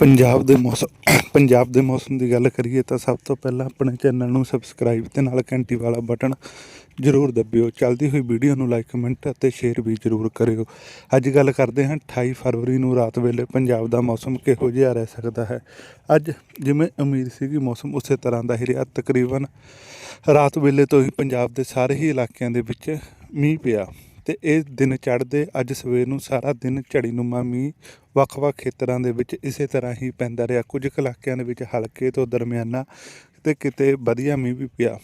ਪੰਜਾਬ ਦੇ ਮੌਸਮ, ਪੰਜਾਬ ਦੇ ਮੌਸਮ ਦੀ ਗੱਲ ਕਰੀਏ ਤਾਂ ਸਭ ਤੋਂ ਪਹਿਲਾਂ ਆਪਣੇ ਚੈਨਲ ਨੂੰ ਸਬਸਕ੍ਰਾਈਬ ਤੇ ਨਾਲ ਘੰਟੀ ਵਾਲਾ ਬਟਨ ਜ਼ਰੂਰ ਦੱਬਿਓ। ਚੱਲਦੀ ਹੋਈ ਵੀਡੀਓ ਨੂੰ ਲਾਈਕ ਕਮੈਂਟ ਅਤੇ ਸ਼ੇਅਰ ਵੀ ਜ਼ਰੂਰ ਕਰਿਓ। ਅੱਜ ਗੱਲ ਕਰਦੇ ਹਾਂ 28 ਫਰਵਰੀ ਨੂੰ ਰਾਤ ਵੇਲੇ ਪੰਜਾਬ ਦਾ ਮੌਸਮ ਕਿਹੋ ਜਿਹਾ ਰਹਿ ਸਕਦਾ ਹੈ? ਅੱਜ ਜਿਵੇਂ ਉਮੀਦ ਸੀਗੀ ਮੌਸਮ ਉਸੇ ਤਰ੍ਹਾਂ ਦਾ ਹੀ ਰਿਹਾ। ਤਕਰੀਬਨ ਰਾਤ ਵੇਲੇ ਤੋਂ ਹੀ ਪੰਜਾਬ ਦੇ ਸਾਰੇ ਹੀ ਇਲਾਕਿਆਂ ਦੇ ਵਿੱਚ ਮੀਂਹ ਪਿਆ। ਤੇ ਇਹ ਦਿਨ ਚੜ੍ਹਦੇ ਅੱਜ ਸਵੇਰ ਨੂੰ ਸਾਰਾ ਦਿਨ ਝੜੀਨੁਮਾ ਮੀਂਹ ਵੱਖ-ਵੱਖ ਖੇਤਰਾਂ ਦੇ ਵਿੱਚ ਇਸੇ ਤਰ੍ਹਾਂ ਹੀ ਪੈਂਦਾ ਰਿਹਾ। ਕੁਝ ਕੁ ਇਲਾਕਿਆਂ ਦੇ ਵਿੱਚ ਹਲਕੇ ਤੋਂ ਦਰਮਿਆਨਾ ਤੇ ਕਿਤੇ ਵਧੀਆ ਮੀਂਹ ਵੀ ਪਿਆ।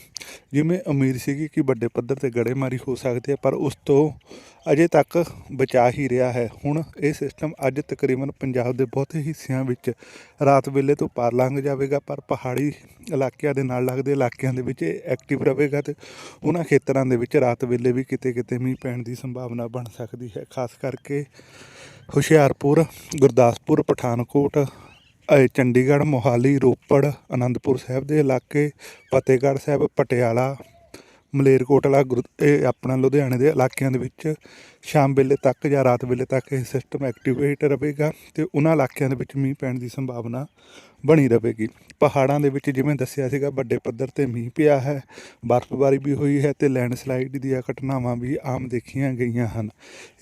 ਜਿਵੇਂ ਉਮੀਦ ਸੀਗੀ ਕਿ ਵੱਡੇ ਪੱਧਰ ਤੇ ਗੜੇਮਾਰੀ ਹੋ ਸਕਦੀ ਹੈ, ਪਰ ਉਸ ਤੋਂ ਅਜੇ ਤੱਕ ਬਚਾ ਹੀ ਰਿਹਾ ਹੈ। ਹੁਣ ਇਹ ਸਿਸਟਮ ਅੱਜ ਤਕਰੀਬਨ ਪੰਜਾਬ ਦੇ ਬਹੁਤੇ ਹਿੱਸਿਆਂ ਵਿੱਚ ਰਾਤ ਵੇਲੇ ਤੋਂ ਪਾਰ ਲੰਘ ਜਾਵੇਗਾ, ਪਰ ਪਹਾੜੀ ਇਲਾਕਿਆਂ ਦੇ ਨਾਲ ਲੱਗਦੇ ਇਲਾਕਿਆਂ ਦੇ ਵਿੱਚ ਇਹ ਐਕਟਿਵ ਰਹੇਗਾ ਤੇ ਉਹਨਾਂ ਖੇਤਰਾਂ ਦੇ ਵਿੱਚ ਰਾਤ ਵੇਲੇ ਵੀ ਕਿਤੇ ਕਿਤੇ ਮੀਂਹ ਪੈਣ ਦੀ ਸੰਭਾਵਨਾ ਬਣ ਸਕਦੀ ਹੈ। ਖਾਸ ਕਰਕੇ ਹੁਸ਼ਿਆਰਪੁਰ, ਗੁਰਦਾਸਪੁਰ, ਪਠਾਨਕੋਟ ਚੰਡੀਗੜ੍ਹ, ਮੋਹਾਲੀ, ਰੋਪੜ, ਅਨੰਦਪੁਰ ਸਾਹਿਬ ਦੇ ਇਲਾਕੇ, ਫਤਿਹਗੜ੍ਹ ਸਾਹਿਬ, ਪਟਿਆਲਾ, ਮਲੇਰਕੋਟਲਾ, ਗੁਰ ਇਹ ਆਪਣਾ ਲੁਧਿਆਣੇ ਦੇ ਇਲਾਕਿਆਂ ਦੇ ਵਿੱਚ ਸ਼ਾਮ ਵੇਲੇ ਤੱਕ ਜਾਂ ਰਾਤ ਵੇਲੇ ਤੱਕ ਇਹ ਸਿਸਟਮ ਐਕਟੀਵੇਟ ਰਹੇਗਾ ਤੇ ਉਹਨਾਂ ਇਲਾਕਿਆਂ ਦੇ ਵਿੱਚ ਮੀਂਹ ਪੈਣ ਦੀ ਸੰਭਾਵਨਾ ਬਣੀ ਰਹੇਗੀ। ਪਹਾੜਾਂ ਦੇ ਵਿੱਚ ਜਿਵੇਂ ਦੱਸਿਆ ਸੀਗਾ, ਵੱਡੇ ਪੱਧਰ ਤੇ ਮੀਂਹ ਪਿਆ ਹੈ, ਬਰਫ਼ਬਾਰੀ ਵੀ ਹੋਈ ਹੈ ਤੇ ਲੈਂਡਸਲਾਈਡ ਦੀਆਂ ਘਟਨਾਵਾਂ ਵੀ ਆਮ ਦੇਖੀਆਂ ਗਈਆਂ ਹਨ।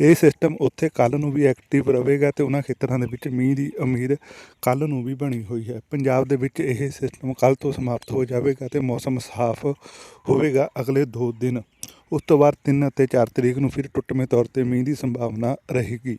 ਇਹ ਸਿਸਟਮ ਉੱਥੇ ਕੱਲ ਨੂੰ ਵੀ ਐਕਟਿਵ ਰਹੇਗਾ ਤੇ ਉਹਨਾਂ ਖੇਤਰਾਂ ਦੇ ਵਿੱਚ ਮੀਂਹ ਦੀ ਉਮੀਦ ਕੱਲ ਨੂੰ ਵੀ ਬਣੀ ਹੋਈ ਹੈ। ਪੰਜਾਬ ਦੇ ਵਿੱਚ ਇਹ ਸਿਸਟਮ ਕੱਲ ਤੋਂ ਸਮਾਪਤ ਹੋ ਜਾਵੇਗਾ ਤੇ ਮੌਸਮ ਸਾਫ਼ ਹੋਵੇਗਾ ਅਗਲੇ 2 ਦਿਨ। ਉਸ ਤੋਂ ਬਾਅਦ 3 ਅਤੇ 4 ਤਰੀਕ ਨੂੰ ਫਿਰ ਟੁੱਟਵੇਂ ਤੌਰ ਤੇ ਮੀਂਹ ਦੀ ਸੰਭਾਵਨਾ ਰਹੇਗੀ।